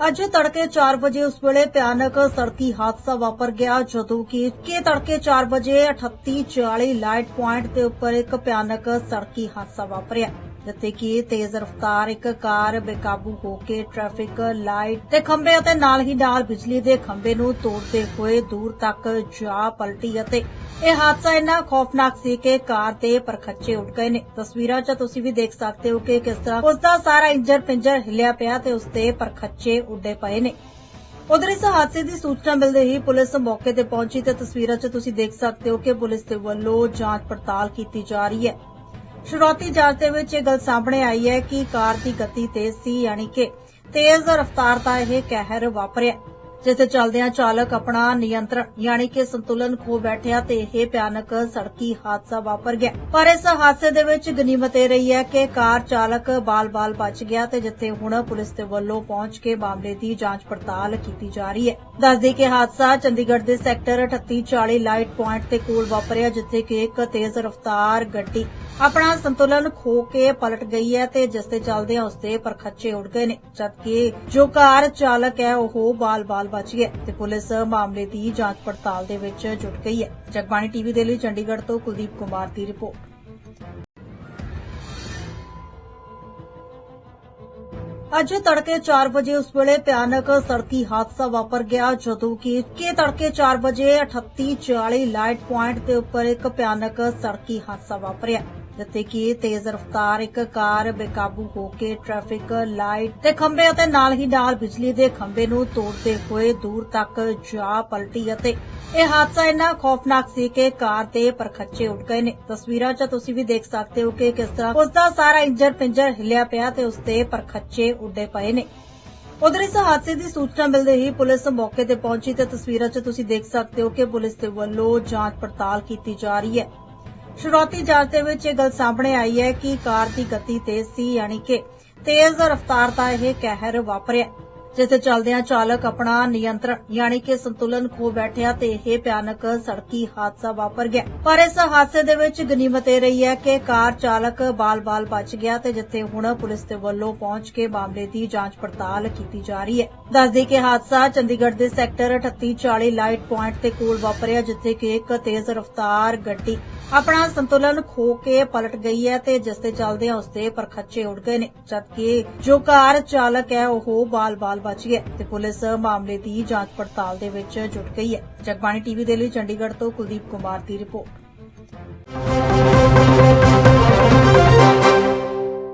ਅੱਜ ਤੜਕੇ 4 ਵਜੇ ਉਸ ਵੇਲੇ ਭਿਆਨਕ ਸੜਕੀ ਹਾਦਸਾ ਵਾਪਰ ਗਿਆ, ਜਦੋਂ ਕਿ ਕਿ ਤੜਕੇ 4 ਵਜੇ 3840 ਲਾਈਟ ਪੁਆਇੰਟ ਦੇ ਉੱਪਰ ਇੱਕ ਭਿਆਨਕ ਸੜਕੀ ਹਾਦਸਾ ਵਾਪਰਿਆ। ਜਿੱਥੇ ਕਿ ਤੇਜ਼ ਰਫ਼ਤਾਰ ਇੱਕ ਕਾਰ ਬੇਕਾਬੂ ਹੋ ਕੇ ਟ੍ਰੈਫਿਕ ਲਾਈਟ ਤੇ ਖੰਭੇ ਅਤੇ ਨਾਲ ਹੀ ਨਾਲ ਬਿਜਲੀ ਦੇ ਖੰਭੇ ਨੂੰ ਤੋੜਦੇ ਹੋਏ ਦੂਰ ਤੱਕ ਜਾ ਪਲਟੀ ਅਤੇ ਇਹ ਹਾਦਸਾ ਇੰਨਾ ਖੌਫਨਾਕ ਸੀ ਕਿ ਕਾਰ ਦੇ ਪਰਖੱਚੇ ਉੱਡ ਗਏ ਨੇ। ਤਸਵੀਰਾਂ 'ਚ ਤੁਸੀਂ ਵੀ ਦੇਖ ਸਕਦੇ ਹੋ ਕਿ ਕਿਸ ਤਰ੍ਹਾਂ ਉਸ ਦਾ ਸਾਰਾ ਇੰਜਰ ਪਿੰਜਰ ਹਿੱਲਿਆ ਪਿਆ ਤੇ ਉਸ ਦੇ ਪਰਖੱਚੇ ਉੱਡੇ ਪਏ ਨੇ। ਉਧਰ ਇਸ ਹਾਦਸੇ ਦੀ ਸੂਚਨਾ ਮਿਲਦੇ ਹੀ ਪੁਲਿਸ ਮੌਕੇ ਤੇ ਪਹੁੰਚੀ ਤੇ ਤਸਵੀਰਾਂ 'ਚ ਤੁਸੀਂ ਦੇਖ ਸਕਦੇ ਹੋ ਕਿ ਪੁਲਿਸ ਦੇ ਵੱਲੋਂ ਜਾਂਚ ਪੜਤਾਲ ਕੀਤੀ ਜਾ ਰਹੀ ਹੈ। ਸ਼ੁਰੂਆਤੀ ਜਾਂਚ ਦੇ ਵਿੱਚ ਇਹ ਗੱਲ ਸਾਹਮਣੇ ਆਈ ਹੈ ਕਿ ਕਾਰ ਦੀ ਗਤੀ ਤੇਜ਼ ਸੀ, ਯਾਨੀ ਕਿ ਤੇਜ਼ ਰਫ਼ਤਾਰ ਦਾ ਇਹ ਕਹਿਰ ਵਾਪਰਿਆ। ਜਿਸ ਦੇ ਚੱਲਦਿਆਂ ਚਾਲਕ ਆਪਣਾ ਨਿਯੰਤਰਣ, ਯਾਨੀ ਕਿ ਸੰਤੁਲਨ ਖੋ ਬੈਠਿਆ ਤੇ ਇਹ ਭਿਆਨਕ ਸੜਕੀ ਹਾਦਸਾ ਵਾਪਰ ਗਿਆ। ਪਰ ਇਸ ਹਾਦਸੇ ਦੇ ਵਿੱਚ ਗਨੀਮਤ ਇਹ ਰਹੀ ਹੈ ਕਿ ਕਾਰ ਚਾਲਕ ਬਾਲ-ਬਾਲ ਬਚ ਗਿਆ ਤੇ ਜਿੱਥੇ ਹੁਣ ਪੁਲਿਸ ਦੇ ਵੱਲੋਂ ਪਹੁੰਚ ਕੇ ਮਾਮਲੇ ਦੀ ਜਾਂਚ ਪੜਤਾਲ ਕੀਤੀ ਜਾ ਰਹੀ ਹੈ। ਦੱਸਦੀ ਕਿ ਹਾਦਸਾ ਚੰਡੀਗੜ੍ਹ ਦੇ ਸੈਕਟਰ 3840 ਲਾਈਟ ਪੁਆਇੰਟ ਦੇ ਕੋਲ ਵਾਪਰਿਆ, ਜਿੱਥੇ ਕਿ ਇੱਕ ਤੇਜ਼ ਰਫ਼ਤਾਰ ਗੱਡੀ ਆਪਣਾ ਸੰਤੁਲਨ ਖੋ ਕੇ ਪਲਟ ਗਈ ਹੈ ਤੇ ਜਿਸ ਦੇ ਚੱਲਦਿਆਂ ਉਸ ਦੇ ਪਰਖੱਚੇ ਉੱਡ ਗਏ ਨੇ। ਜਦਕਿ ਜੋ ਕਾਰ ਚਾਲਕ ਹੈ, ਉਹ ਬਾਲ-ਬਾਲ ਬਚ ਗਿਆ ਤੇ ਪੁਲਿਸ ਮਾਮਲੇ ਦੀ ਜਾਂਚ ਪੜਤਾਲ ਦੇ ਵਿੱਚ ਜੁਟ ਗਈ ਹੈ। ਜਗਬਾਣੀ ਟੀਵੀ ਦੇ ਲਈ ਚੰਡੀਗੜ੍ਹ ਤੋਂ ਕੁਲਦੀਪ ਕੁਮਾਰ ਦੀ ਰਿਪੋਰਟ। ਅੱਜ ਤੜਕੇ 4 ਵਜੇ ਉਸ ਵੇਲੇ ਭਿਆਨਕ ਸੜਕੀ ਹਾਦਸਾ ਵਾਪਰ ਗਿਆ, ਜਦੋਂ ਕਿ ਕਿ ਤੜਕੇ 4 ਵਜੇ 3840 ਲਾਈਟ ਪੁਆਇੰਟ ਦੇ ਉੱਪਰ ਇੱਕ ਭਿਆਨਕ ਸੜਕੀ ਹਾਦਸਾ ਵਾਪਰਿਆ। ਜਿੱਥੇ ਕਿ ਤੇਜ਼ ਰਫ਼ਤਾਰ ਇੱਕ ਕਾਰ ਬੇਕਾਬੂ ਹੋ ਕੇ ਟ੍ਰੈਫਿਕ ਲਾਈਟ ਤੇ ਖੰਭੇ ਅਤੇ ਨਾਲ ਹੀ ਨਾਲ ਬਿਜਲੀ ਦੇ ਖੰਭੇ ਨੂੰ ਤੋੜਦੇ ਹੋਏ ਦੂਰ ਤੱਕ ਜਾ ਪਲਟੀ ਅਤੇ ਇਹ ਹਾਦਸਾ ਇੰਨਾ ਖੌਫਨਾਕ ਸੀ ਕਿ ਕਾਰ ਦੇ ਪਰਖੱਚੇ ਉੱਡ ਗਏ ਨੇ। ਤਸਵੀਰਾਂ 'ਚ ਤੁਸੀਂ ਵੀ ਦੇਖ ਸਕਦੇ ਹੋ ਕਿ ਕਿਸ ਤਰ੍ਹਾਂ ਉਸ ਦਾ ਸਾਰਾ ਇੰਜਰ ਪਿੰਜਰ ਹਿੱਲਿਆ ਪਿਆ ਤੇ ਉਸ ਦੇ ਪਰਖੱਚੇ ਉੱਡੇ ਪਏ ਨੇ। ਉਧਰ ਇਸ ਹਾਦਸੇ ਦੀ ਸੂਚਨਾ ਮਿਲਦੇ ਹੀ ਪੁਲਿਸ ਮੌਕੇ ਤੇ ਪਹੁੰਚੀ ਤੇ ਤਸਵੀਰਾਂ 'ਚ ਤੁਸੀਂ ਦੇਖ ਸਕਦੇ ਹੋ ਕਿ ਪੁਲਿਸ ਦੇ ਵੱਲੋਂ ਜਾਂਚ ਪੜਤਾਲ ਕੀਤੀ ਜਾ ਰਹੀ ਹੈ। ਸ਼ੁਰੂਆਤੀ ਜਾਂਚ ਦੇ ਵਿੱਚ ਇਹ ਗੱਲ ਸਾਹਮਣੇ ਆਈ ਹੈ ਕਿ ਕਾਰ ਦੀ ਗਤੀ ਤੇਜ਼ ਸੀ, ਯਾਨੀ ਕਿ ਤੇਜ਼ ਰਫ਼ਤਾਰ ਦਾ ਇਹ ਕਹਿਰ ਵਾਪਰਿਆ। ਜਿਸ ਦੇ ਚੱਲਦਿਆਂ ਚਾਲਕ ਆਪਣਾ ਨਿਯੰਤਰਣ, ਯਾਨੀ ਕਿ ਸੰਤੁਲਨ ਖੋ ਬੈਠਿਆ ਤੇ ਇਹ ਭਿਆਨਕ ਸੜਕੀ ਹਾਦਸਾ ਵਾਪਰ ਗਿਆ। ਪਰ ਇਸ ਹਾਦਸੇ ਦੇ ਵਿੱਚ ਗਨੀਮਤ ਇਹ ਰਹੀ ਹੈ ਕਿ ਕਾਰ ਚਾਲਕ ਬਾਲ-ਬਾਲ ਬਚ ਗਿਆ ਤੇ ਜਿੱਥੇ ਹੁਣ ਪੁਲਿਸ ਦੇ ਵੱਲੋਂ ਪਹੁੰਚ ਕੇ ਮਾਮਲੇ ਦੀ ਜਾਂਚ ਪੜਤਾਲ ਕੀਤੀ ਜਾ ਰਹੀ ਹੈ। ਦੱਸਦੀ ਕਿ ਹਾਦਸਾ ਚੰਡੀਗੜ੍ਹ ਦੇ ਸੈਕਟਰ 3840 ਲਾਈਟ ਪੁਆਇੰਟ ਦੇ ਕੋਲ ਵਾਪਰਿਆ, ਜਿੱਥੇ ਕਿ ਇੱਕ ਤੇਜ਼ ਰਫ਼ਤਾਰ ਗੱਡੀ ਆਪਣਾ ਸੰਤੁਲਨ ਖੋ ਕੇ ਪਲਟ ਗਈ ਹੈ ਤੇ ਜਿਸ ਦੇ ਚੱਲਦਿਆਂ ਉਸ ਦੇ ਪਰਖੱਚੇ ਉੱਡ ਗਏ ਨੇ। ਜਦਕਿ ਜੋ ਕਾਰ ਚਾਲਕ ਹੈ, ਉਹ ਬਾਲ-ਬਾਲ ਬਚ ਗਿਆ ਤੇ ਪੁਲਿਸ ਮਾਮਲੇ ਦੀ ਜਾਂਚ ਪੜਤਾਲ ਦੇ ਵਿੱਚ ਜੁਟ ਗਈ ਹੈ। ਜਗਬਾਣੀ ਟੀਵੀ ਦੇ ਲਈ ਚੰਡੀਗੜ੍ਹ ਤੋਂ ਕੁਲਦੀਪ ਕੁਮਾਰ ਦੀ ਰਿਪੋਰਟ।